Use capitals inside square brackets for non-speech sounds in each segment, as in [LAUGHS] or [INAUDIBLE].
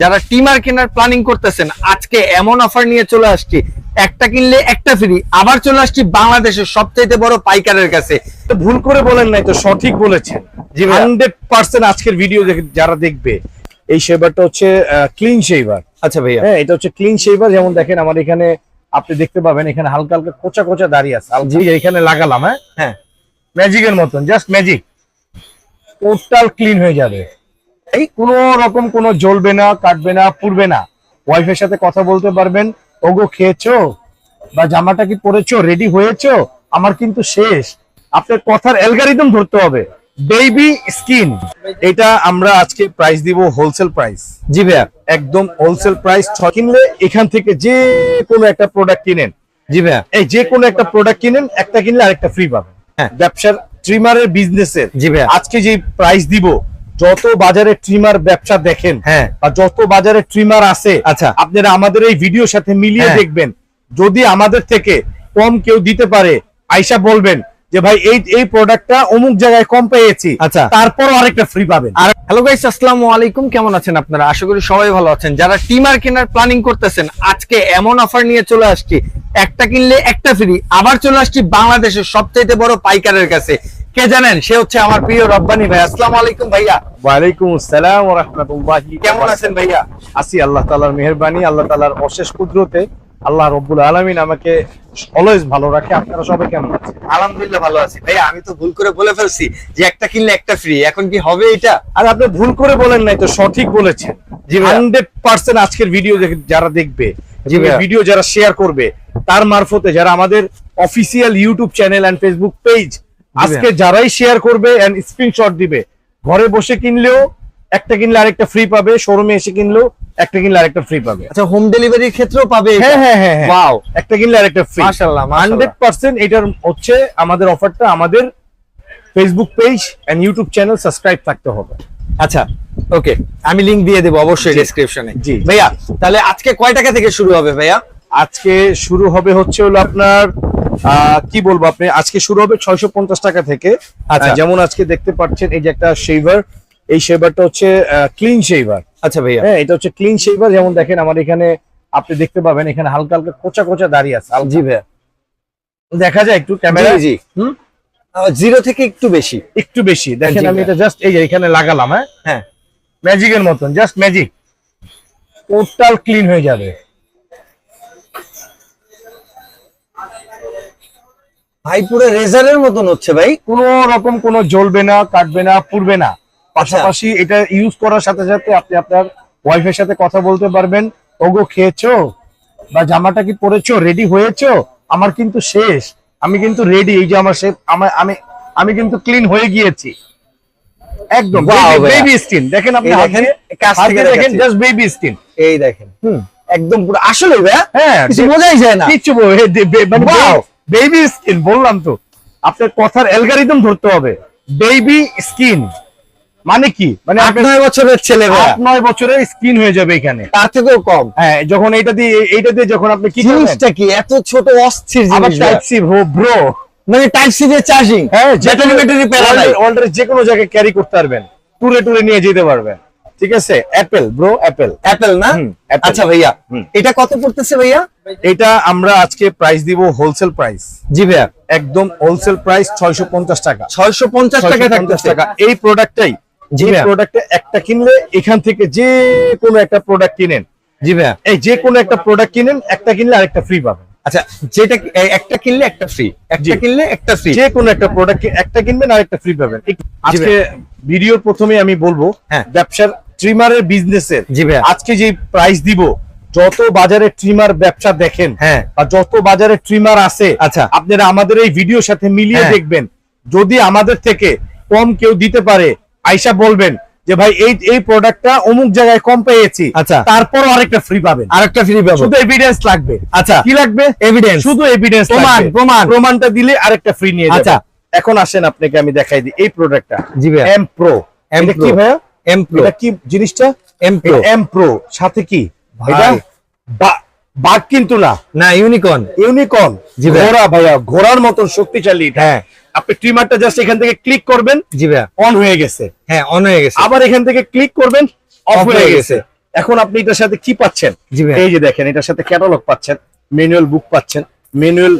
যারা টিমার কেনার প্ল্যানিং করতেছেন আজকে এমন অফার নিয়ে চলে আসছি। একটা কিনলে একটা ফ্রি আবার চলে আসছি বাংলাদেশের সবচাইতে বড় পাইকারের কাছে। তো ভুল করে বলেন নাই তো সঠিক বলেছেন। হান্ড্রেড পার্সেন্ট আজকের ভিডিও যারা দেখবে এই শেভারটা হচ্ছে ক্লিন শেভার আচ্ছা ভাইয়া। হ্যাঁ এটা হচ্ছে ক্লিন শেভার যেমন দেখেন আমার এখানে আপনি দেখতে পাবেন এখানে হালকা হালকা কোচা কোচা দাঁড়িয়ে আছে। এখানে লাগালাম হ্যাঁ? হ্যাঁ। ম্যাজিকের মতন জাস্ট ম্যাজিক টোটাল ক্লিন হয়ে যাবে। এই কোনো রকম কোনো জ্বলবে না কাটবে না পুড়বে না। ওয়াইফের সাথে কথা বলতে পারবেন ওগো খেয়েছো? বা জামাটা কি পরেছো? রেডি হয়েছো? আমার কিন্তু শেষ। আপনার কথার অ্যালগারিদম ধরতে হবে। বেবি স্কিন এটা আমরা আজকে প্রাইস দিব হোলসেল প্রাইস জি ভাইয়া। একদম হোলসেল প্রাইস কিনলে এখান থেকে যে কোনো একটা প্রোডাক্ট কিনেন। জি ভাইয়া। এই যে কোনো একটা প্রোডাক্ট কিনেন একটা কিনলে আরেকটা ফ্রি পাবেন। হ্যাঁ। ব্যবসার ট্রিমারের বিজনেসের জি ভাইয়া। আজকে যে প্রাইস দিব যত বাজারে ট্রিমার ব্যবসা দেখেন হ্যাঁ। বা যত বাজারে ট্রিমার আছে আচ্ছা। আপনারা আমাদের এই ভিডিওর সাথে মিলিয়ে হ্যাঁ। দেখবেন। যদি আমাদের থেকে কম কেউ দিতে পারে আইসা বলবেন যে ভাই এই এই প্রোডাক্টটা অমুক জায়গায় কম পেয়েছি। আচ্ছা। তারপর আরেকটা ফ্রি পাবেন। আর হ্যালো গাইস আসসালামু আলাইকুম। কেমন আছেন আপনারা? আশা করি সবাই ভালো আছেন। যারা টিমার কেনার প্ল্যানিং করতেছেন আজকে এমন অফার নিয়ে চলে আসছি। একটা কিনলে একটা ফ্রি আবার চলে আসছি বাংলাদেশের সবচাইতে বড় পাইকারের কাছে। কে জানেন? সে হচ্ছে আমার প্রিয় রব্বানি ভাই। আসসালামু আলাইকুম ভাইয়া। ওয়ালাইকুম আসসালাম ওয়া রাহমাতুল্লাহি কেমন আছেন ভাইয়া? আছি আল্লাহ তাআলার মেহেরবানি আল্লাহ তাআলার অশেষ কুদরতে। আল্লাহ রব্বুল আলামিন আমাকে অলওয়েজ ভালো রাখে। আপনারা সবাই কেমন আছেন? আলহামদুলিল্লাহ ভালো আছি। ভাইয়া আমি তো ভুল করে বলে ফেলছি যে একটা কিনলে একটা ফ্রি এখন কি হবে এটা আর আপনি ভুল করে বলেন নাই তো সঠিক বলেছেন। জি ভাইয়া। হান্ড্রেড পার্সেন্ট আজকের ভিডিও যারা দেখবে জি ভিডিও যারা শেয়ার করবে তার মারফতে যারা আমাদের official YouTube channel and Facebook page আজকে যারাই শেয়ার করবে এন্ড স্ক্রিনশট দিবে ঘরে বসে কিনলেও একটা কিনলে আরেকটা ফ্রি পাবে শোরুমে এসে কিনলেও একটা কিনলে আরেকটা ফ্রি পাবে। আচ্ছা হোম ডেলিভারির ক্ষেত্রেও পাবে হ্যাঁ হ্যাঁ হ্যাঁ হ্যাঁ। ওয়াও একটা কিনলে আরেকটা ফ্রি মাশাআল্লাহ হান্ড্রেড মাশাআল্লাহ পার্সেন্ট এটার হচ্ছে আমাদের অফারটা আমাদের Facebook page and YouTube channel subscribe থাকতে হবে। আচ্ছা ওকে আমি লিংক দিয়ে দেবো অবশ্যই। ডেসক্রিপশনে জি। ভাইয়া তাহলে আজকে কয় টাকা থেকে শুরু হবে ভাইয়া? আজকে শুরু হবে হচ্ছে হলো আপনার কি বলব আপনি? আজকে শুরু হবে ছয়শো পঞ্চাশ টাকা থেকে। আচ্ছা। যেমন আজকে দেখতে পাচ্ছেন এই যে একটা শেভার এই শেভারটা হচ্ছে ক্লিন শেভার আচ্ছা ভাইয়া। হ্যাঁ এটা হচ্ছে ক্লিন শেভার যেমন দেখেন আমার এখানে আপনি দেখতে পাবেন এখানে হালকা হালকা কোচা কোচা দাঁড়িয়ে আছে। জি ভাইয়া। দেখা যায় একটু ক্যামেরা জি জি। হুম? জিরো থেকে একটু বেশি। একটু বেশি। দেখেন আমি এটা জাস্ট এই যে এখানে লাগালাম হ্যাঁ? হ্যাঁ। ম্যাজিকের মতন জাস্ট ম্যাজিক টোটাল ক্লিন হয়ে যাবে। ভাই পুরো রেজারের মতন হচ্ছে ভাই। কোনো রকম কোনো জ্বলবে না কাটবে না পুড়বে না। পাশাপাশি এটা ইউজ করার সাথে সাথে আপনি আপনার ওয়াইফের সাথে কথা বলতে পারবেন। ওগো খেয়েছো? বা জামাটা কি পরেছো? রেডি হয়েছো? আমার কিন্তু শেষ। আমি কিন্তু রেডি এই যে আমার শেপ আমার আমি আমি কিন্তু ক্লিন হয়ে গিয়েছি। একদম বেবি স্কিন দেখেন আপনি দেখেন, কাছ জাস্ট বেবি স্কিন এই দেখেন। হুম। একদম পুরো আসলে ভাইয়া? হ্যাঁ কিছু বোঝাই যায় না। কিচ্ছু মানে! বেবি স্কিন বললাম তো। আপনার কথার অ্যালগারিদম ধরতে হবে। বেবি স্কিন মানে কি? মানে আট নয় বছরের ছেলে নয় বছরের স্কিন হয়ে যাবে এখানে। তার থেকেও কম। হ্যাঁ যখন এটা দিয়ে এইটা দিয়ে যখন আপনি কি জিনিসটা কি? এত ছোট অস্থির জিনিস টাইপ সি ব্রো মানে টাইপ সি দিয়ে চার্জিং হ্যাঁ ব্যাটারি অলরেডি যে কোনো জায়গায় ক্যারি করতে পারবেন। টুরে টুরে নিয়ে যেতে পারবেন। ঠিক আছে? অ্যাপেল ব্রো অ্যাপেল অ্যাপেল না? আচ্ছা ভাইয়া এটা কত পড়তেছে ভাইয়া? এটা আমরা আজকে প্রাইস দিব হোলসেল প্রাইস জি ভাইয়া। একদম হোলসেল প্রাইস ছয়শো পঞ্চাশ টাকা। ছয়শো পঞ্চাশ টাকা 650 টাকা। এই প্রোডাক্টটাই জি যে। প্রোডাক্টে একটা কিনলে এখান থেকে যে কোনো একটা প্রোডাক্ট কিনেন। জি ভাইয়া। এই যে কোনো একটা প্রোডাক্ট কিনেন একটা কিনলে আরেকটা ফ্রি পাবেন। আচ্ছা যেটা একটা কিনলে একটা ফ্রি একটা কিনলে একটা ফ্রি যে কোনো একটা প্রোডাক্ট একটা কিনবেন আরেকটা ফ্রি পাবেন। আজকে ভিডিওর প্রথমে আমি বলব হ্যাঁ। ব্যবসার ট্রিমারের বিজনেসের জি ভাইয়া। আজকে যে প্রাইস দিব যত বাজারে ট্রিমার ব্যবসা দেখেন হ্যাঁ। বা যত বাজারে ট্রিমার আছে আচ্ছা। আপনারা আমাদের এই ভিডিওর সাথে মিলিয়ে হ্যাঁ। দেখবেন। যদি আমাদের থেকে কম কেউ দিতে পারে আইসা বলবেন যে ভাই এই এই প্রোডাক্টটা অমুক জায়গায় কম পেয়েছি। আচ্ছা। তারপরও আরেকটা ফ্রি পাবেন। আরেকটা ফ্রি পাবো। শুধু এভিডেন্স লাগবে। আচ্ছা। কি লাগবে? এভিডেন্স শুধু এভিডেন্স প্রমাণ, প্রমাণ। প্রমাণটা দিলে আরেকটা ফ্রি নিয়ে আচ্ছা। আচ্ছা। এখন আসেন আপনাকে আমি দেখাই দিই এই প্রোডাক্টটা জি ভাইয়া। এম প্রো এটা কি ভাইয়া? এম প্রো এটা কি জিনিসটা? এম প্রো এম প্রো সাথে কি। এটা বা- বাঘ কিন্তু না। না ইউনিকর্ন ইউনিকর্ন জি ঘোড়া ভাইয়া ঘোড়ার মতন শক্তিশালী হ্যাঁ। আপনি ট্রিমারটা জাস্ট এখান থেকে ক্লিক করবেন জি ভাইয়া। অন হয়ে গেছে। হ্যাঁ অন হয়ে গেছে। আবার এখান থেকে ক্লিক করবেন অফ হয়ে গেছে। এখন আপনি এটার সাথে কি পাচ্ছেন। এই যে দেখেন এটার সাথে ক্যাটালগ পাচ্ছেন ম্যানুয়াল বুক পাচ্ছেন ম্যানুয়াল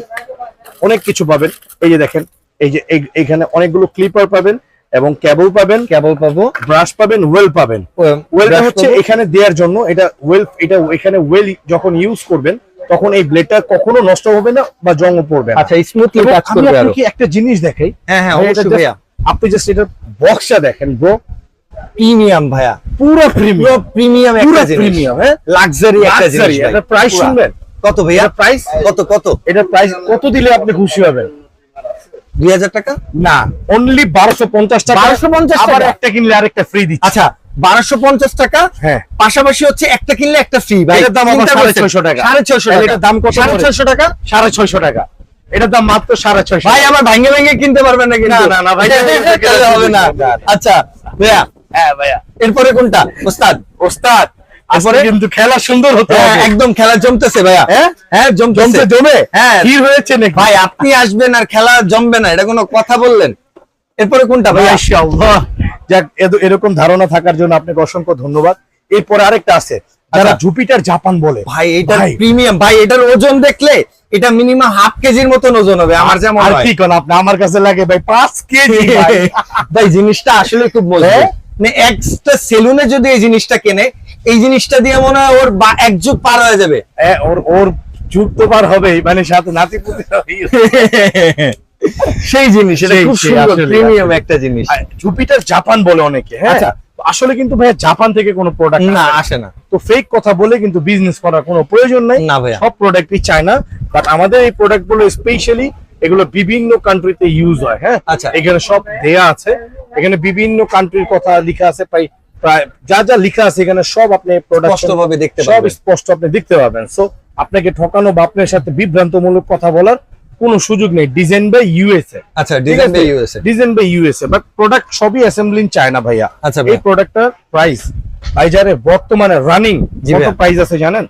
অনেক কিছু পাবেন। এই যে দেখেন এই যে এইখানে অনেকগুলো ক্লিপার পাবেন। এবং কেবল পাবেন কেবল পাবো। ব্রাশ পাবেন ওয়েল পাবেন। ওয়েলটা হচ্ছে এখানে দেওয়ার জন্য এটা ওয়েল এটা এখানে ওয়েল যখন ইউজ করবেন তখন এই ব্লেডটা কখনো নষ্ট হবে না বা জং পড়বে না। আচ্ছা স্মুথলি কাজ করবে আরও। আপনাকে একটা জিনিস দেখাই। হ্যাঁ হ্যাঁ অবশ্যই ভাইয়া। আপনি জাস্ট এটা বক্সটা দেখেন ব্রো প্রিমিয়াম ভাইয়া। পুরো পুরো প্রিমিয়াম প্রিমিয়াম একটা জিনিস। প্রিমিয়াম হ্যাঁ? লাক্সারি একটা জিনিস। এটার প্রাইস শুনবেন। কত ভাইয়া? প্রাইস কত কত? এটা প্রাইস কত দিলে আপনি খুশি হবেন? দুই হাজার টাকা? না অনলি বারোশো পঞ্চাশ টাকা। 1250 আবার একটা কিনলে আরেকটা ফ্রি দিচ্ছে। আচ্ছা বারোশো পঞ্চাশ টাকা হ্যাঁ। পাশাপাশি হচ্ছে একটা কিনলে একটা ফ্রি এটার দাম সাড়ে ছয়শো টাকা। সাড়ে ছয়শো টাকা। এটার দাম কত সাড়ে ছয়শো টাকা? সাড়ে ছয়শো টাকা। এটার দাম মাত্র সাড়ে ছয়শো ভাই আমার ভাঙ্গে ভেঙে কিনতে পারবেন না কিন্তু। না, না, না, ভাই, [LAUGHS] হবে না। আচ্ছা ভাইয়া। হ্যাঁ ভাইয়া। এরপরে কোনটা? ওস্তাদ। ওস্তাদ। তারপরে? কিন্তু খেলা সুন্দর হতে হ্যাঁ, একদম খেলা জমতেছে ভাইয়া। হ্যাঁ? হ্যাঁ জমতে জমে? হ্যাঁ। কি হয়েছে নাকি? ভাই আপনি আসবেন আর খেলা জমবে না এটা কোনো কথা বললেন? এরপরে কোনটা ভাই ইনশাআল্লাহ যাক এরকম ধারণা থাকার জন্য আপনাকে অসংখ্য ধন্যবাদ। এরপরে আরেকটা আছে যারা আচ্ছা। জুপিটার জাপান বলে। ভাই এটা। প্রিমিয়াম ভাই এটার ওজন দেখলে এটা মিনিমাম হাফ কেজির মতন ওজন হবে আমার যেমন আর কি কোন আপনি? আমার কাছে লাগে ভাই পাঁচ কেজি ভাই। [LAUGHS] জিনিসটা আসলে খুব বলে একটা সেলুনে যদি এই জিনিসটা কেনে এই জিনিসটা দিয়ে মনে হয় ওর এক যুগ পার হয়ে যাবে। ওর ওর যুগ তো পার হবে মানে সাথে নাতি পুতি সেই জিনিস এটা খুব সুন্দর প্রিমিয়াম একটা জিনিস। জুপিটার জাপান বলে অনেকে হ্যাঁ? আচ্ছা। আসলে কিন্তু ভাই জাপান থেকে কোনো প্রোডাক্ট না আসে না। তো ফেক কথা বলে কিন্তু বিজনেস করার কোনো প্রয়োজন নাই। না ভাইয়া। সব প্রোডাক্টই চায় না। বাট আমাদের এই প্রোডাক্টগুলো স্পেশালি এগুলো বিভিন্ন কান্ট্রিতে ইউজ হয় হ্যাঁ? আচ্ছা। এখানে সব দেয়া আছে। এখানে বিভিন্ন কান্ট্রির কথা লেখা আছে প্রায় প্রায় যা যা লেখা আছে এখানে সব আপনি স্পষ্টভাবে দেখতে সব স্পষ্ট আপনি দেখতে পাবেন সো আপনাকে ঠকানো বা আপনার সাথে বিভ্রান্তমূলক কথা বলার কোনো সুযোগ নেই। ডিজাইন বাই ইউএসএ আচ্ছা design by USA design by USA but product সবই অ্যাসেম্বলিং চায় না ভাইয়া। আচ্ছা এই। প্রোডাক্টটার প্রাইস ভাইজারে বর্তমানে রানিং কত প্রাইস আছে জানেন?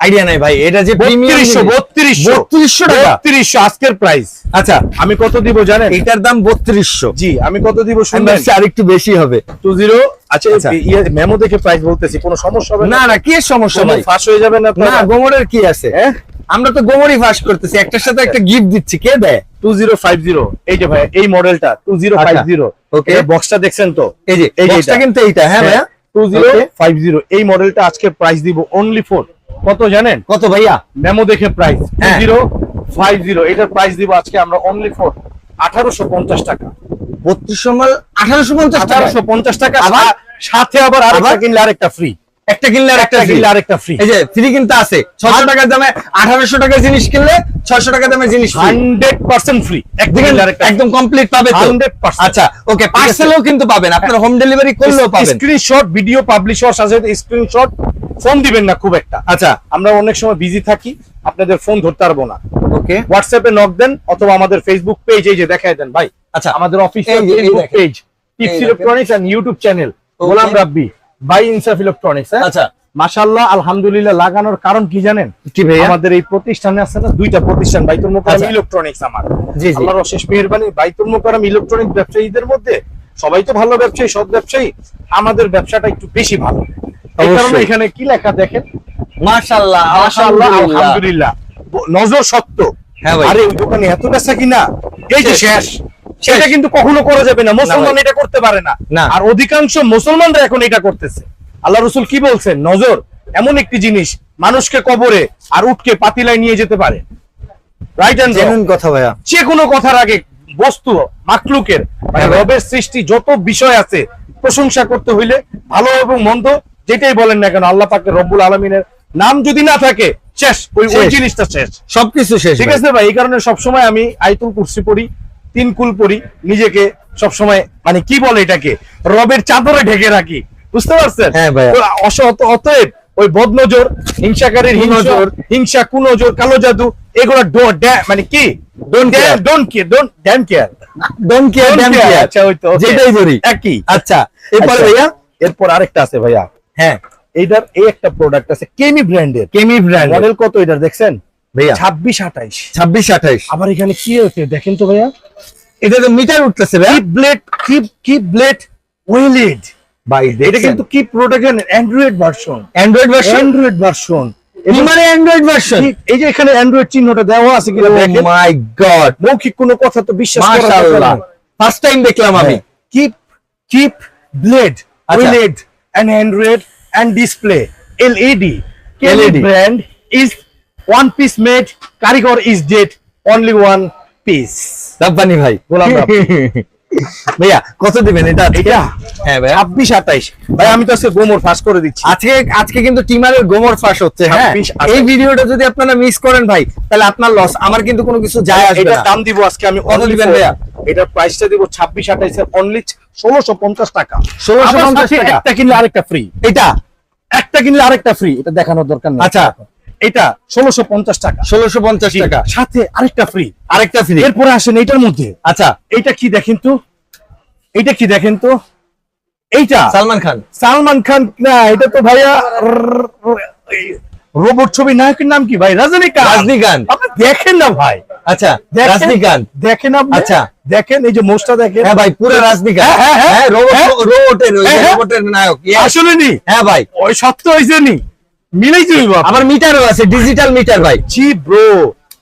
আইডিয়া নাই ভাই এটা যে প্রিমিয়াম বত্রিশশো বত্রিশশো। 3200 টাকা? বত্রিশশো আজকের প্রাইস আচ্ছা আমি কত দিব জানেন? এটার দাম বত্রিশশো। জি আমি কত দিব শুনবেন আরেকটু বেশি হবে। Two zero? আচ্ছা আচ্ছা। মেমো দেখে প্রাইস বলতেছি কোনো সমস্যা হবে না? না কি সমস্যা ভাই? ফাঁস হয়ে যাবে না না গোমরের কি আছে? হ্যাঁ আমরা তো গোমরই ফাঁস করতেছি একটার সাথে একটা গিফট দিচ্ছি কে দেয়? Two zero five zero. এই যে ভাই এই মডেলটা two zero five zero. Okay. বক্সটা দেখছেন তো? এই যে এই বক্সটা কিন্তু এইটা হ্যাঁ ভাইয়া? Two zero five zero. এই মডেলটা আজকে প্রাইস দিব অনলি ফোর কত জানেন? কত ভাইয়া? মেমো দেখে প্রাইস হ্যাঁ। Zero five zero. এটার প্রাইস দিব আজকে আমরা অনলি ফোর আঠারোশো পঞ্চাশ টাকা। বত্রিশ মাল আঠারোশো পঞ্চাশ টাকা আঠারোশো পঞ্চাশ টাকা? সাথে আবার আরেকটা কিনলে আরেকটা ফ্রি একটা কিনলে আর একটা একটা কিনলে আরেকটা ফ্রি এই যে ফ্রি কিন্তু আছে। ছশো টাকার দামে আঠারোশো টাকার জিনিস কিনলে ছয়শো টাকার দামে জিনিস free। হান্ড্রেড পার্সেন্ট ফ্রি একটা কিনলে আরেকটা একদম কমপ্লিট পাবে তো। 100% আচ্ছা ওকে পার্সেলও কিন্তু পাবেন। আপনার হোম ডেলিভারি করলেও পাবেন। স্ক্রিনশট ভিডিও পাবলিশ হওয়ার সাথে স্ক্রিনশট ফোন দিবেন না খুব একটা। আচ্ছা। আমরা অনেক সময় বিজি থাকি আপনাদের ফোন ধরতে পারব না। ওকে হোয়াটসঅ্যাপে নক দেন অথবা আমাদের ফেসবুক পেজ এই যে দেখায় দেন ভাই। আচ্ছা। আমাদের official Facebook page tips electronics and YouTube channel Golam Rabbi. By Insaf electronics আচ্ছা। মাশাআল্লাহ আলহামদুলিল্লাহ লাগানোর কারণ কি জানেন? কি ভাইয়া? আমাদের এই প্রতিষ্ঠানে আছে না দুইটা প্রতিষ্ঠান বাইতুল মোকাররম আচ্ছা। ইলেকট্রনিক্স আমার। জি, জি। আল্লাহর অশেষ মেহেরবানি বাইতুল মোকাররম ইলেকট্রনিক ব্যবসায়ীদের মধ্যে সবাই তো ভালো ব্যবসায়ী সৎ ব্যবসায়ী আমাদের ব্যবসাটা একটু বেশি ভালো। এই কারণে এখানে কি লেখা দেখেন? মাশাআল্লাহ মাশাআল্লাহ আলহামদুলিল্লাহ। নজর সত্য। হ্যাঁ ভাই। আরে ওই দোকানে এত বেচা কিনা? এই যে শেষ। সেটা কিন্তু কখনো করা যাবে না। মুসলমান এটা করতে পারে না। আর অধিকাংশ মুসলমানরা এখন এটা করতেছে। আল্লাহ রসুল কি বলছেন? নজর এমন একটি জিনিস মানুষকে কবরে আর উঠকে পাতিলায় নিয়ে যেতে পারে। রাইট এন্ড কথা ভাইয়া। যে কোনো কথার আগে বস্তু মাকলুকের মানে হ্যাঁ। রবের সৃষ্টি যত বিষয় আছে প্রশংসা করতে হইলে ভালো এবং মন্দ যেটাই বলেন না কেন আল্লাহ পাকের রব্বুল আলমিনের নাম যদি না থাকে শেষ। ওই ওই জিনিসটা শেষ। সবকিছু শেষ ঠিক। আছে ভাই? এই কারণে সবসময় আমি আইতুল কুরসি পড়ি তিন কুল পড়ি নিজেকে সবসময় মানে কি বলে এটাকে রবের চাদরে ঢেকে রাখি। বুঝতে পারছেন? হ্যাঁ। অতএব ওই বদনজর হিংসাকারীর হিংসা হিংসা কুনজর কালো জাদু এগুলো মানে কি। আচ্ছা আচ্ছা এরপরে ভাইয়া? এরপর আরেকটা আছে ভাইয়া। হ্যাঁ। এইটার এই একটা প্রোডাক্ট আছে কেমি ব্র্যান্ডের কেমি ব্র্যান্ড মডেল কত এটার দেখছেন? ভাইয়া? ছাব্বিশ আঠাইশ। ছাব্বিশ আঠাইশ। আবার এখানে কি হয়েছে দেখেন তো ভাইয়া? এটা তো মিটার উঠতেছে ভাইয়া। ব্লেড কি কি ব্লেড ওয়েলেড ভাই এটা কিন্তু কি Android version Android version Android version মানে অ্যান্ড্রয়েড ভার্সন এই যে এখানে অ্যান্ড্রয়েড চিহ্নটা দেওয়া আছে কিনা দেখেন। মাই গড মৌখিক কোনো কথা তো বিশ্বাস করা ফার্স্ট টাইম দেখলাম আমি। আচ্ছা। OLED and Android and display LED LED LED one piece made কারিগর is dead only one piece. Rabbani ভাই গোলাম [LAUGHS] ভাইয়া কত দিবেন এটা এটা? হ্যাঁ ভাইয়া। ছাব্বিশ আঠাইশ। ভাই আমি তো আজকে গোমর ফাঁস করে দিচ্ছি। আজকে আজকে কিন্তু টিমারের গোমর ফাঁস হচ্ছে হ্যাঁ এই ভিডিওটা যদি আপনারা মিস করেন ভাই তাহলে আপনার লস আমার কিন্তু কোনো কিছু যায় আসবে এটার না। দাম দিব আজকে আমি কত দিবেন ভাইয়া? এটার প্রাইসটা দিব ছাব্বিশ আঠাইশের অনলি ষোলোশো পঞ্চাশ টাকা। 1650 আবার সাথে টাকা। একটা কিনলে আরেকটা ফ্রি এটা? একটা কিনলে আরেকটা ফ্রি এটা দেখানোর দরকার নেই। আচ্ছা। এটা ষোলোশো পঞ্চাশ টাকা। ষোলোশো পঞ্চাশ টাকা। সাথে আরেকটা ফ্রি আরেকটা ফ্রি এরপরে আসেন এইটার মধ্যে। আচ্ছা। এইটা কি দেখেন তো? এটা কি দেখেন তো? এইটা। সালমান খান। সালমান খান না এটা তো ভাইয়া রোবট ছবি নায়কের নাম কি ভাই? রজনীকান্ত। রজনীকান্ত। আপনি দেখেন না ভাই। আচ্ছা রাজনীকান্ত। দেখেন আপনি। আচ্ছা। দেখেন এই যে মোস্টা দেখেন। হ্যাঁ ভাই পুরো রাজনীকান্ত। হ্যাঁ, হ্যাঁ, হ্যাঁ। রোবট হ্যাঁ। রোবটের যে হ্যাঁ, হ্যাঁ। রোবটের নায়ক। আসলে নি। হ্যাঁ ভাই। ওই সত্য হয়েছে নি। মিলেই আবার মিটারও আছে ডিজিটাল মিটার ভাই। জি ব্রো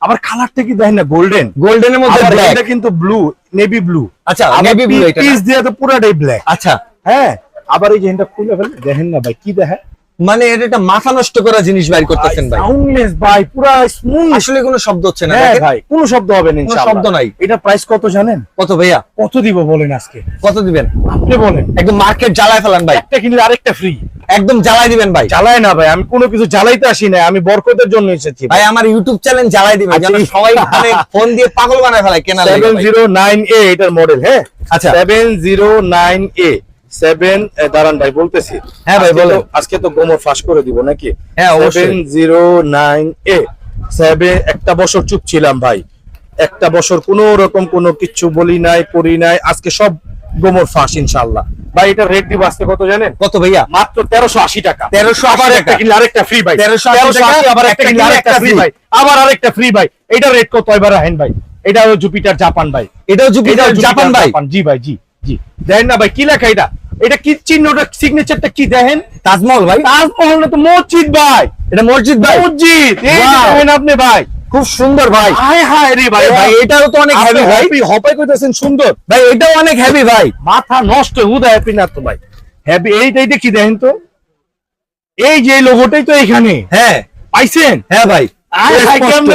আবার কালারটা কি দেখেন না? গোল্ডেন গোল্ডেনের মধ্যে ব্ল্যাক এটা কিন্তু ব্লু নেভি ব্লু আচ্ছা নেভি ব্লু এটা পিস দিয়ে তো পুরাটাই ব্ল্যাক আচ্ছা। হ্যাঁ আবার এই যে এটা খুলে ফেলে দেখেন না ভাই কি দেখেন? মানে এটা একটা মাথা নষ্ট করা জিনিস বাইর করতেছেন ভাই সাউন্ডলেস ভাই পুরো স্মুথ আসলে কোনো শব্দ হচ্ছে না হ্যাঁ। ভাই কোনো শব্দ হবে না ইনশাআল্লাহ। শব্দ নাই। এটা প্রাইস কত জানেন? কত ভাইয়া? কত দিব বলেন আজকে? কত দিবেন? আপনি বলেন। একদম মার্কেট জ্বালায় ফেলান ভাই। একটা কিনলে আরেকটা ফ্রি একদম জ্বালাই দিবেন ভাই। জ্বালায় না ভাই আমি কোনো কিছু জ্বালাইতে আসি না আমি বরকতের জন্য এসেছি ভাই। আমার ইউটিউব চ্যানেল জ্বালাই দিবেন আচ্ছা, যেন সবাই মানে [LAUGHS] ফোন দিয়ে পাগল বানায় ফেলায় কেনা লাগে সেভেন ভাই। জিরো নাইন এ এটার মডেল হ্যাঁ? আচ্ছা। Seven zero nine A seven দাঁড়ান ভাই বলতেছি। হ্যাঁ ভাই। তো- আজকে তো গোমর ফাঁস করে দিব নাকি? হ্যাঁ, seven zero nine A seven একটা বছর চুপ ছিলাম ভাই। একটা বছর কোনো রকম কোনো কিচ্ছু বলি নাই করি নাই। আজকে সব গোমর ফাঁস ইনশাল্লাহ ভাই এটা রেট দিব আজকে কত জানেন? কত ভাইয়া? মাত্র তেরোশো আশি টাকা। 1380 আবার একটা। কিনলে আরেকটা ফ্রি ভাই। 1380 1380 আবার একটা কিনলে আরেকটা ফ্রি ভাই। আবার আরেকটা ফ্রি ভাই। এটা রেট কত এবার রাখেন ভাই? এটা জুপিটার জাপান ভাই। এটাও জুপিটার জাপান ভাই? জি ভাই জি। জি। দেখেন না ভাই কি লেখা এটা? এটা কি চিহ্নটা সিগনেচারটা কি দেখেন? তাজমহল ভাই। তাজমহল না তো মসজিদ ভাই। এটা মসজিদ ভাই। মসজিদ। এই দেখেন আপনি ভাই। খুব সুন্দর ভাই। হায় হায় রে ভাই ভাই এটাও তো অনেক হেভি ভাই। হপাই কইতেছেন সুন্দর। ভাই এটাও অনেক হেভি ভাই। মাথা নষ্ট হুদা হ্যাপি না তো ভাই। হ্যাপি এইটাই দেখি দেখেন তো। এই যে লোগোটাই তো এখানে। হ্যাঁ। পাইছেন? হ্যাঁ ভাই।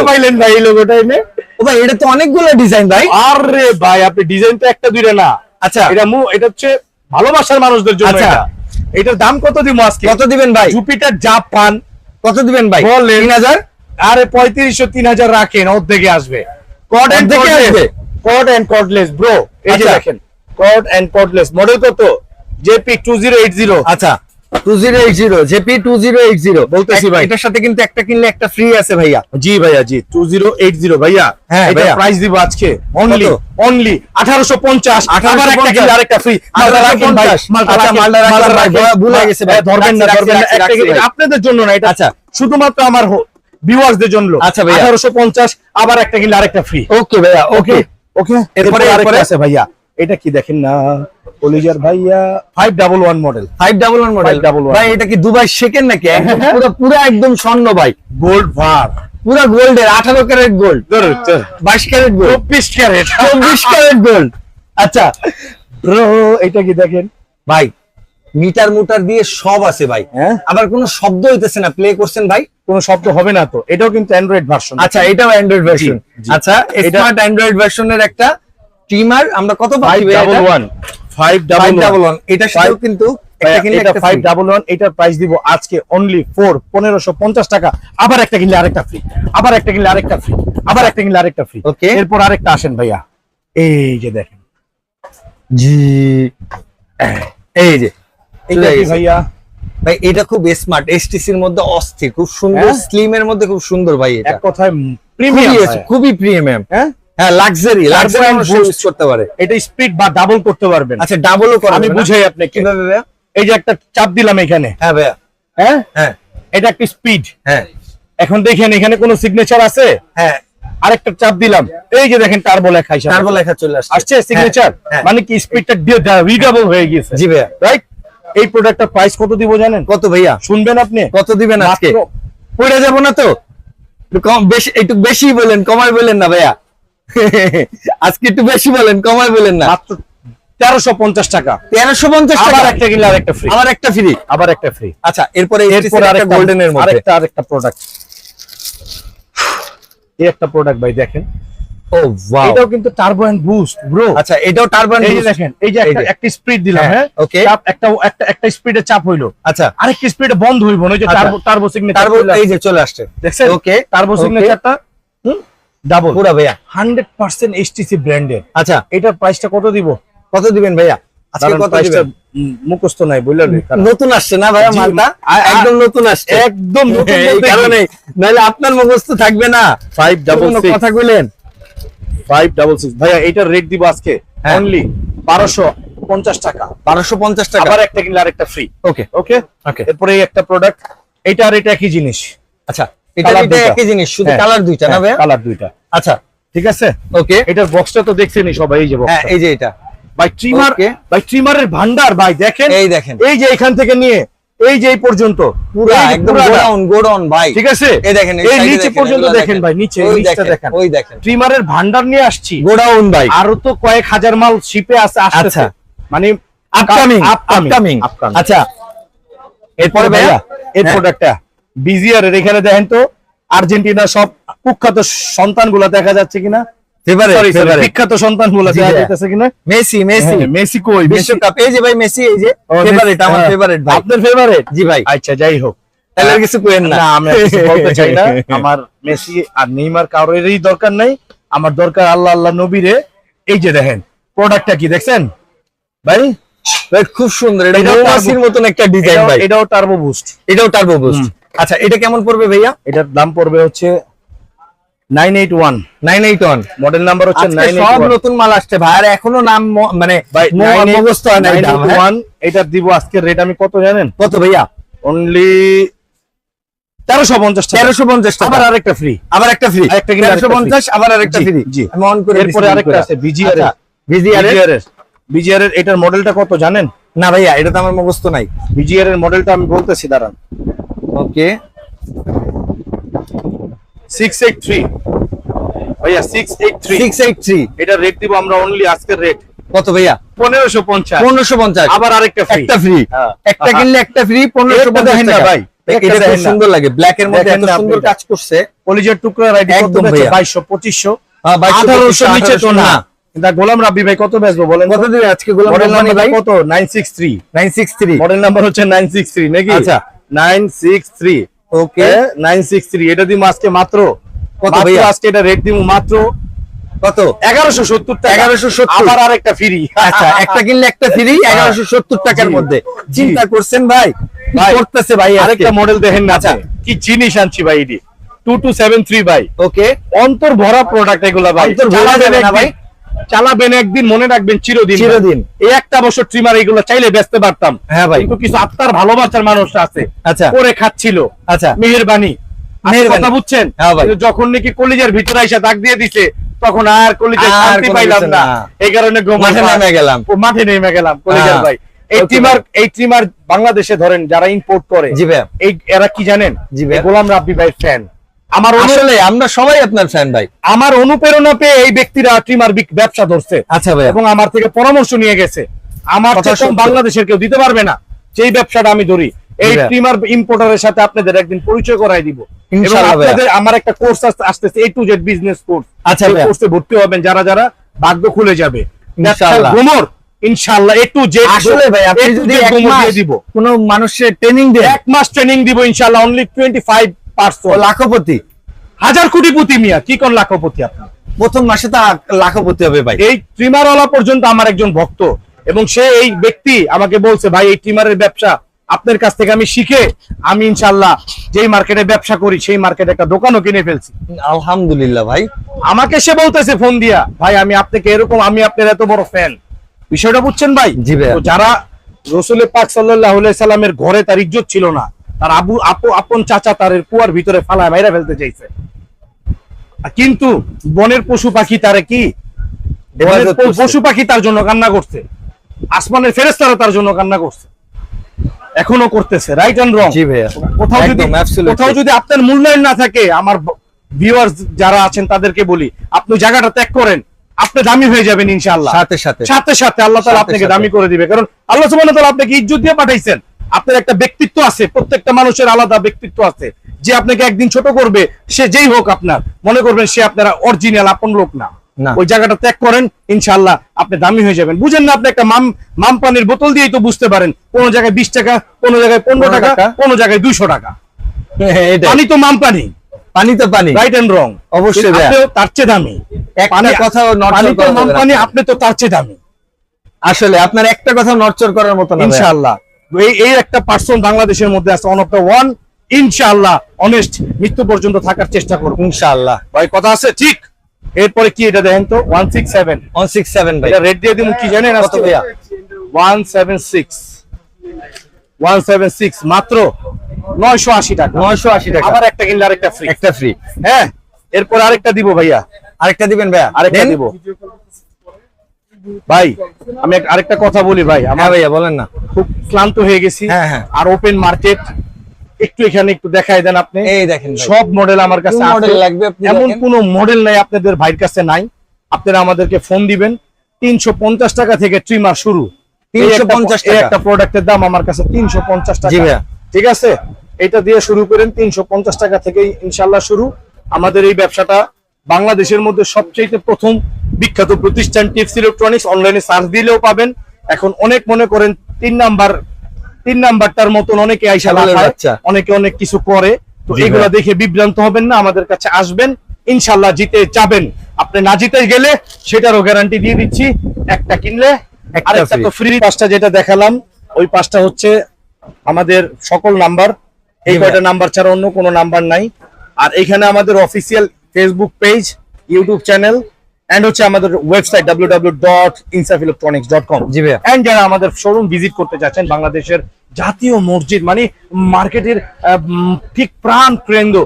পাইলেন ভাই এই লোগোটা এনে ও ভাই এটা তো অনেকগুলো ডিজাইন ভাই। আরে ভাই আপনি ডিজাইন তো একটা দুইটা না। আচ্ছা। এটা মু এটা হচ্ছে ভালোবাসার মানুষদের জন্য আচ্ছা। এটা। এটার দাম কত দিব আজকে? কত দিবেন ভাই? Jupiter Japan. কত দিবেন ভাই? বলেন। তিন হাজার? আরে পঁয়ত্রিশশো তিন হাজার রাখেন অর্ধেকে আসবে। কট এন্ড থেকে আসবে? কট এন্ড কর্ডলেস ব্রো এই যে আচ্ছা। দেখেন। কট এন্ড কর্ডলেস মডেল কত? JP two zero eight zero আচ্ছা। JP two zero eight zero বলতেছি ভাই। এটার সাথে কিন্তু একটা কিনলে একটা ফ্রি আছে ভাইয়া। জি ভাইয়া জি টু জিরো এইট জিরো ভাইয়া। হ্যাঁ, প্রাইস দিব আজকে। অনলি অনলি আঠারোশো পঞ্চাশ। আবার একটা কিনলে আরেকটা ফ্রি মালটা রাখেন ভাই। 1850 মালটা রাখেন, মালটা রাখেন মালটা ভাই, রাখেন। ভুলে গেছে ভাই। ধরবেন না ধরবেন না রাখছি, একটা রাখছি। কিনলে- ভাই। আপনাদের জন্য না এটা আচ্ছা। শুধুমাত্র আমার ভিউয়ার্সদের জন্য। আচ্ছা ভাইয়া। আঠারোশো পঞ্চাশ আবার একটা কিনলে আরেকটা ফ্রি ওকে ভাইয়া ওকে ওকে এরপরে- আরেকটা? আছে ভাইয়া। এটা কি দেখেন না? কলিজার ভাইয়া five double one model five double one model 511 ভাই এটা কি দুবাই শেখেন নাকি? [LAUGHS] পুরো পুরো একদম স্বর্ণ ভাই। গোল্ড ভার। পুরো গোল্ডের আঠারো ক্যারেট গোল্ড বাইশ ক্যারেট গোল্ড চব্বিশ ক্যারেট। চব্বিশ ক্যারেট গোল্ড আচ্ছা। ব্রো এটা কি দেখেন? ভাই মিটার মুটার দিয়ে সব আছে ভাই। হ্যাঁ? আবার কোনো শব্দ হইতেছে না। প্লে করছেন ভাই? কোনো শব্দ হবে না তো। এটাও কিন্তু অ্যান্ড্রয়েড ভার্সন আচ্ছা এটাও অ্যান্ড্রয়েড ভার্সন আচ্ছা এটা- স্মার্ট অ্যান্ড্রয়েড ভার্সনের একটা ট্রিমার আমরা কত ফাইভ পাচ্ছি double one five double double one one সাথেও কিন্তু এটা এটার প্রাইস দিব আজকে অনলি ফোর পনেরোশো পঞ্চাশ টাকা। আবার একটা কিনলে আরেকটা ফ্রি আবার একটা কিনলে আরেকটা ফ্রি আবার একটা কিনলে আরেকটা ফ্রি Okay. এরপর আরেকটা আসেন ভাইয়া। এই যে দেখেন। জি। এই যে। কি ভাইয়া। ভাই এটা খুব স্মার্ট এসটিসির মধ্যে অস্থির। খুব সুন্দর হ্যাঁ? স্লিম এর মধ্যে খুব সুন্দর ভাই এটা। এক কথায় প্রিমিয়াম খুবই প্রিমিয়াম হ্যাঁ? হ্যাঁ লাক্সারি লাক্সারি ইউজ করতে পারে। এটা স্পিড বা ডাবল করতে পারবেন। আচ্ছা ডাবলও করে আমি বুঝাই আপনাকে। কীভাবে এই যে একটা চাপ দিলাম এখানে। হ্যাঁ ভাইয়া। হ্যাঁ? হ্যাঁ। এটা একটা স্পিড হ্যাঁ। এখন দেখেন এখানে কোনো সিগনেচার আছে? হ্যাঁ। আরেকটা চাপ দিলাম। এই যে দেখেন টার্বো লেখা টার্বো লেখা চলে আসছে। আসছে সিগনেচার হ্যাঁ। মানে কি স্পিডটা রিডাবল হয়ে গিয়েছে। জি ভাইয়া। রাইট এই প্রোডাক্টটার প্রাইস কত দিব জানেন? কত ভাইয়া? শুনবেন আপনি? কত দিবেন আজকে? পড়ে যাব না তো? কম বেশি একটু বেশি বলেন কমাই বলেন না ভাইয়া। [LAUGHS] আজকে একটু বেশি বলেন কমাই বলেন না। মাত্র তেরোশো পঞ্চাশ টাকা। তেরোশো পঞ্চাশ টাকা? একটা কিনলে আরেকটা ফ্রি আবার একটা ফ্রি আবার একটা ফ্রি আচ্ছা এরপরে এরপর এরপর আরেকটা গোল্ডেন এর মধ্যে। আরেকটা আরেকটা প্রোডাক্ট এই একটা প্রোডাক্ট ভাই দেখেন। ও ওয়াও এটাও কিন্তু টার্বো এন্ড বুস্ট ব্রো আচ্ছা এটাও এই দেখেন এই যে একটা একটা স্পিড দিলাম হ্যাঁ, হ্যাঁ? okay. চাপ একটা একটা একটা স্পিডে চাপ হইল। আচ্ছা। আরেকটা স্পিডে বন্ধ হইব না ওই যে আচ্ছা। টার্বো টার্বো সিগনেচার টারবো এই যে চলে আসছে। দেখছেন? Okay turbo Okay. সিগনেচারটা হুম? ডাবল পুরা ভাইয়া। 100% এইচটিসি ব্র্যান্ডের আচ্ছা। এটার প্রাইসটা কত দিব? কত দিবেন ভাইয়া? আজকে কত দিবেন? মুখস্থ নাই বললেন নতুন আসছে না ভাইয়া মালটা? একদম নতুন আসছে। একদম নতুন এই কারণে নাহলে আপনার মুখস্থ থাকবে না। ফাইভ ডাবল কোনো সিক্স কথা কইলেন। ফাইভ ডাবল সিক্স ভাইয়া এটার রেট দিব আজকে। হ্যাঁ। অনলি বারোশো পঞ্চাশ টাকা। বারোশো পঞ্চাশ টাকা। আবার একটা কিনলে আরেকটা ফ্রি ওকে ওকে ওকে এরপরে একটা প্রোডাক্ট এটা আর এটা একই জিনিস। আচ্ছা। এটা এটা। একই জিনিস শুধু হ্যাঁ, কালার দুইটা না ভাইয়া? কালার দুইটা। আচ্ছা। ঠিক আছে? ওকে এটার বক্সটা তো দেখছেনই সবাই এই যে হ্যাঁ এই যে এটা। ভাই ট্রিমার ভাই ট্রিমারের ভান্ডার ভাই দেখেন? এই দেখেন। এই যে এখান থেকে নিয়ে এই যে এই পর্যন্ত। পুরা এই একদম গোডাউন গোডাউন ভাই। ঠিক আছে? এই দেখেন এই নিচে পর্যন্ত দেখেন ভাই নিচে নিচটা দেখেন দেখেন। ওই দেখেন। ট্রিমারের ভান্ডার নিয়ে আসছি। গোডাউন ভাই। আরও তো কয়েক হাজার মাল শিপে আছে আচ্ছা। মানে আপকামিং আপকামিং আচ্ছা। এরপরে ভাইয়া হ্যাঁ। প্রোডাক্টটা বিজিআর এর এখানে দেখেন তো আর্জেন্টিনা সব কুখ্যাত সন্তানগুলা দেখা যাচ্ছে কিনা? বিখ্যাত সন্তানগুলা জি, দেখা হ্যাঁ। যাচ্ছে কিনা? Messi Messi. হ্যাঁ, মেসি কই? মেসি। বিশ্বকাপ এই যে ভাই মেসি এই যে ফেভারিট আমার হ্যাঁ। ফেভারিট ভাই। আপনার ফেভারিট জি ভাই। আচ্ছা যাই হোক। তাহলে কিছু কইেন না। না কিছু বলতে চাই না। [LAUGHS] আমার মেসি আর নেইমার কারোরই দরকার নাই। আমার দরকার আল্লাহ আল্লাহ নবীরে। এই যে দেখেন প্রোডাক্টটা কি দেখছেন? ভাই খুব সুন্দর। এটা মৌমাছির মতন একটা ডিজাইন এটাও- ভাই। এটাও টার্বো বুস্ট এটাও টার্বো বুস্ট। আচ্ছা এটা কেমন পড়বে ভাইয়া? এটার দাম পড়বে হচ্ছে মডেল নাম্বার সব নতুন মাল আসছে ভাই আর এখনও নাম মানে মুখস্থ হয়? এটা দিব আজকে রেট আমি কত জানেন? কত ভাইয়া? অনলি টাকা। টাকা। আবার আরেকটা ফ্রি আবার একটা ফ্রি পঞ্চাশ আবার আরেকটা ফ্রি জি। আমি অন করে এরপরে আরেকটা আছে বিজিআর বিজিআর এর এটার মডেলটা কত জানেন? না ভাইয়া এটা তো আমার মুখস্থ নাই। বিজিআর এর মডেলটা আমি বলতেছি দাঁড়ান। ওকে সিক্স এইট থ্রি ভাইয়া six eight three six eight three এটা রেট দিব আমরা অনলি আজকের রেট কত ভাইয়া? পনেরোশো পঞ্চাশ। পনেরোশো পঞ্চাশ। আবার আরেকটা ফ্রি একটা ফ্রি হ্যাঁ। একটা কিনলে একটা ফ্রি পনেরোশো পঞ্চাশ ভাই, এটা খুব সুন্দর লাগে। ব্ল্যাক এর মধ্যে এত সুন্দর কাজ করছে। কলিজের টুকরা রাইডি একদম বেচে? ভাইয়া। বাইশশো পঁচিশশো। হ্যাঁ, 2200, আঠারোশো 2500, নিচে তো না। 1800 কিন্তু গোলাম রাব্বি ভাই কত বেচবো বলেন কত দিবে আজকে গোলাম নাম্বার ভাই? কত? Nine six three nine six three model number হচ্ছে নাইন সিক্স থ্রি নাকি? আচ্ছা। Nine six three. Okay nine six three. এটা দিব আজকে মাত্র। কত আজকে এটা রেট দিব মাত্র কত? এগারোশো সত্তর টাকা। 1170 আবার আরেকটা ফ্রি আচ্ছা একটা কিনলে একটা ফ্রি এগারোশো সত্তর টাকার মধ্যে। চিন্তা করছেন ভাই? ভাই, করতেছে ভাই আরেকটা মডেল দেখেন না আচ্ছা। কি জিনিস আনছি ভাই এটি? টু টু সেভেন থ্রি ভাই। ওকে অন্তর ভরা প্রোডাক্ট এগুলা ভাই। অন্তর ভরা যাবে না ভাই? চালাবেন একদিন মনে রাখবেন চিরদিন চিরদিন। এই একটা বছর ট্রিমার এগুলো চাইলে বেচতে পারতাম। হ্যাঁ ভাই। কিন্তু কিছু আত্মার ভালোবাসার মানুষ আছে। আচ্ছা। করে খাচ্ছিল। আচ্ছা। মেহেরবানি। মেহেরবানি। কথা বুঝছেন? হ্যাঁ ভাই। যখন নাকি কলিজার ভিতরে এসে দাগ দিয়ে দিছে তখন আর কলিজার শান্তি পাইলাম না। এই কারণে মাঠে নামে গেলাম। ও মাঠে নেমে গেলাম কলিজার হ্যাঁ। ভাই। এই ট্রিমার এই ট্রিমার বাংলাদেশে ধরেন যারা ইম্পোর্ট করে জি ভাই। এই এরা কি জানেন। গোলাম রাব্বি ভাই ফ্যান আমার আসলে আমরা সবাই আপনার ফ্যান ভাই। আমার অনুপ্রেরণা পেয়ে এই ব্যক্তিরা ট্রিমার ব্যবসা ধরছে। আচ্ছা ভাই এবং আমার থেকে পরামর্শ নিয়ে গেছে। আমার বাংলাদেশের কেউ দিতে পারবে না। যেই ব্যবসাটা আমি ধরি এই ট্রিমার ইম্পোর্টারের সাথে আপনাদের একদিন পরিচয় করাই দিব। আমার একটা কোর্স আসতেছে A to Z business course আচ্ছা কোর্সে ভর্তি হবেন যারা যারা ভাগ্য খুলে যাবে। ইনশাল্লাহ ইনশাআল্লাহ। জেড আসলে এক মাস মানুষের ট্রেনিং এক মাস ট্রেনিং দিব ইনশাল্লাহ অনলি 25 লাখপতি। হাজার মিয়া কি কোন লাখপতি আপনার? প্রথম মাসে তা লাখপতি হবে ভাই। এই পর্যন্ত আমার একজন ভক্ত এবং সে এই ব্যক্তি আমাকে বলছে ভাই এই ট্রিমারের ব্যবসা আপনার কাছ থেকে আমি শিখে আমি ইনশাল্লাহ যেই মার্কেটে ব্যবসা করি সেই মার্কেটে একটা দোকানও কিনে ফেলছি। আলহামদুলিল্লাহ ভাই। আমাকে সে বলতেছে ফোন দিয়া ভাই আমি আপনাকে এরকম আমি আপনার এত বড় ফ্যান। বিষয়টা বুঝছেন ভাই? জি ভাই যারা রসুলের পাক সাল্লাহ সাল্লামের ঘরে তার ইজ্জত ছিল না তার আবু আপু আপন চাচা তার কুয়ার ভিতরে ফালায় মাইরা ফেলতে চাইছে। কিন্তু বনের পশু পাখি তারে কি। পশু। পাখি তার জন্য কান্না করছে। আসমানের ফেরেস্তারা তার জন্য কান্না করছে। এখনও করতেছে রাইট এন্ড রং জি ভাইয়া কোথাও যদি কোথাও যদি আপনার মূল্যায়ন না থাকে আমার ভিউয়ার্স যারা আছেন তাদেরকে বলি আপনি জায়গাটা ত্যাগ করেন আপনি দামি হয়ে যাবেন ইনশাআল্লাহ। সাথে সাথে। সাথে সাথে আল্লাহ তাআলা আপনাকে দামি করে দিবে। কারণ আল্লাহ সুবহানাহু ওয়া তাআলা আপনাকে ইজ্জত দিয়ে পাঠাইছেন। আপনার একটা ব্যক্তিত্ব আছে প্রত্যেকটা মানুষের আলাদা ব্যক্তিত্ব আছে। যে আপনাকে একদিন ছোট করবে সে যেই হোক আপনার মনে করবেন সে আপনার অরিজিনাল আপন লোক না। ওই জায়গাটা ত্যাগ করেন ইনশাল্লাহ আপনি দামি হয়ে যাবেন। বুঝেন না আপনি একটা মাম মাম পানির বোতল দিয়েই তো বুঝতে পারেন কোন জায়গায় বিশ টাকা কোন জায়গায় পনেরো 15 টাকা। কোন জায়গায় দুইশো টাকা। হ্যাঁ, পানি তো মাম পানি। পানি তো পানি। রাইট এন্ড রং অবশ্যই তার চেয়ে দামি। পানি আপনি তো তার চেয়ে দামি। আসলে আপনার একটা কথা নড়চড় করার মতো। ইনশাআল্লাহ। এই এই একটা পার্সন বাংলাদেশের মধ্যে আছে অন অফ দ্য ওয়ান ইনশাআল্লাহ অনেস্ট মৃত্যু পর্যন্ত থাকার চেষ্টা করব। ইনশাআল্লাহ। ভাই কথা আছে? ঠিক। এরপরে কি এটা দেখেন তো? ওয়ান সিক্স সেভেন 167 ভাই। এটা রেড দিয়ে দিব কি জানেন কত ভাইয়া? One seven six one seven six মাত্র নয়শো আশি টাকা। 980 টাকা। আবার একটা কিনলে আরেকটা ফ্রি একটা ফ্রি হ্যাঁ এরপর আরেকটা দিব ভাইয়া। আরেকটা দিবেন ভাইয়া? আরেকটা দেন? দিব। ভাই আমি আরেকটা কথা বলি ভাই হ্যাঁ আমার ভাইয়া বলেন না। খুব ক্লান্ত হয়ে গেছি। হ্যাঁ, হ্যাঁ। আর ওপেন মার্কেট একটু এখানে একটু দেখাই দেন আপনি। এই দেখেন সব মডেল আমার কাছে model লাগবে এমন। কোন মডেল নাই আপনাদের ভাইয়ের কাছে নাই। আপনারা আমাদেরকে ফোন দিবেন। তিনশো পঞ্চাশ টাকা থেকে ট্রিমার শুরু। একটা- 350 এই টাকা। একটা প্রোডাক্টের দাম আমার কাছে তিনশো পঞ্চাশ টাকা। ঠিক আছে? এটা দিয়ে শুরু করেন তিনশো পঞ্চাশ টাকা থেকে ইনশাল্লাহ শুরু। আমাদের এই ব্যবসাটা বাংলাদেশের মধ্যে সবচেয়ে প্রথম বিখ্যাত প্রতিষ্ঠান টিপস ইলেকট্রনিক্স। অনলাইনে সার্চ দিলেও পাবেন। এখন অনেক মনে করেন তিন নাম্বার তিন নাম্বারটার মতন অনেকে আইসা লাফায়, অনেকে অনেক কিছু করে। তো এগুলা দেখে বিভ্রান্ত হবেন না আমাদের কাছে আসবেন ইনশাল্লাহ জিতে যাবেন। আপনি না জিতে গেলে সেটারও গ্যারান্টি দিয়ে দিচ্ছি একটা কিনলে। একটা আরেকটা তো ফ্রি পাঁচটা যেটা দেখালাম ওই পাঁচটা হচ্ছে আমাদের সকল নাম্বার। এই কয়টা নাম্বার ছাড়া অন্য কোনো নাম্বার নাই। আর এখানে আমাদের official Facebook page YouTube channel and হচ্ছে আমাদের ওয়েবসাইট কম জি ভাইয়া। এন্ড যারা আমাদের শোরুম ভিজিট করতে চাচ্ছেন বাংলাদেশের জাতীয় মসজিদ মানে মার্কেটের ঠিক প্রাণ কেন্দ্র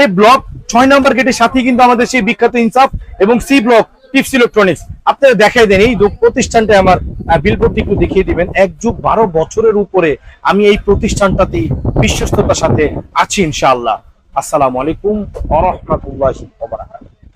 এ ব্লক ছয় নম্বর গেটের সাথে কিন্তু আমাদের সেই বিখ্যাত ইনসাফ এবং সি ব্লক টিপস ইলেকট্রনিক্স আপনারা দেখাই দেন এই প্রতিষ্ঠানটা আমার বিলবোর্ডটি একটু দেখিয়ে দিবেন। এক যুগ বারো বছরের উপরে আমি এই প্রতিষ্ঠানটাতেই বিশ্বস্ততার সাথে আছি ইনশাআল্লাহ। আসসালামু আলাইকুম রাহমাতুল্লাহি বারাকাতুহু।